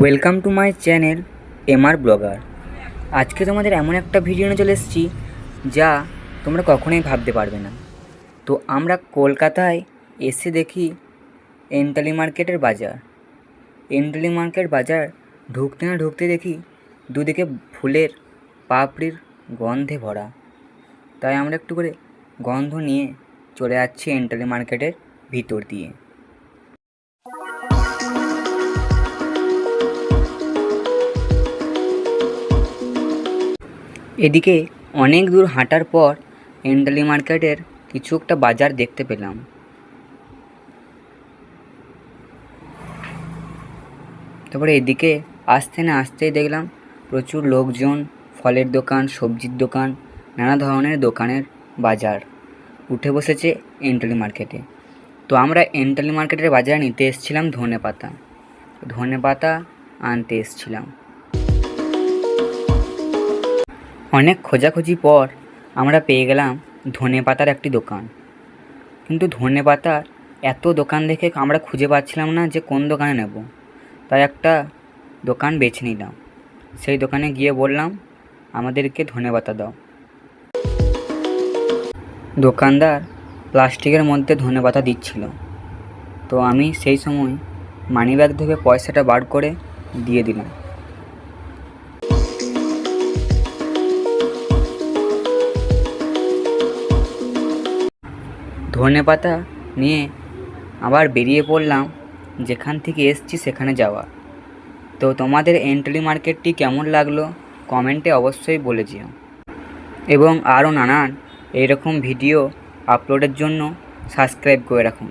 Welcome to my channel MR blogger আজকে তোমাদের এমন একটা ভিডিও নিয়ে চলে এসেছি যা তোমরা কখনোই ভাবতে পারবে না। তো আমরা কলকাতায় এসে দেখি এন্টালি মার্কেটের বাজার। এন্টালি মার্কেট বাজার ঢুকতে না ঢুকতে দেখি দুদিকে ফুলের পাপড়ির গন্ধে ভরা। তাই আমরা একটু করে গন্ধ নিয়ে চলে যাচ্ছি এন্টালি মার্কেটের ভিতর দিয়ে। এদিকে অনেক দূর হাঁটার পর এন্ডালি মার্কেটের কিছু একটা বাজার দেখতে পেলাম। তারপরে এদিকে আসতে না আসতেই দেখলাম প্রচুর লোকজন, ফলের দোকান, সবজির দোকান, নানা ধরনের দোকানের বাজার উঠে বসেছে এন্টালি মার্কেটে। তো আমরা এন্টালি মার্কেটের বাজারে নিতে এসেছিলাম ধনে পাতা ধনে পাতা আনতে এসেছিলাম। অনেক খোঁজাখুঁজি পর আমরা পেয়ে গেলাম ধনে পাতার একটি দোকান। কিন্তু ধনে পাতার এত দোকান দেখে আমরা খুঁজে পাচ্ছিলাম না যে কোন দোকানে নেব। তাই একটা দোকান বেছে নিলাম। সেই দোকানে গিয়ে বললাম, আমাদেরকে ধনে পাতা দাও। দোকানদার প্লাস্টিকের মধ্যে ধনে পাতা দিচ্ছিল। তো আমি সেই সময় মানিব্যাগ থেকে পয়সাটা বার করে দিয়ে দিলাম। ধনে পাতা নিয়ে আবার বেরিয়ে পড়লাম। যেখান থেকে এসছি সেখানে যাওয়া। তো তোমাদের এন্ট্রি মার্কেটটি কেমন লাগল? কমেন্টে অবশ্যই বলে যেও। এবং আরও নানান এইরকম ভিডিও আপলোডের জন্য সাবস্ক্রাইব করে রাখুন।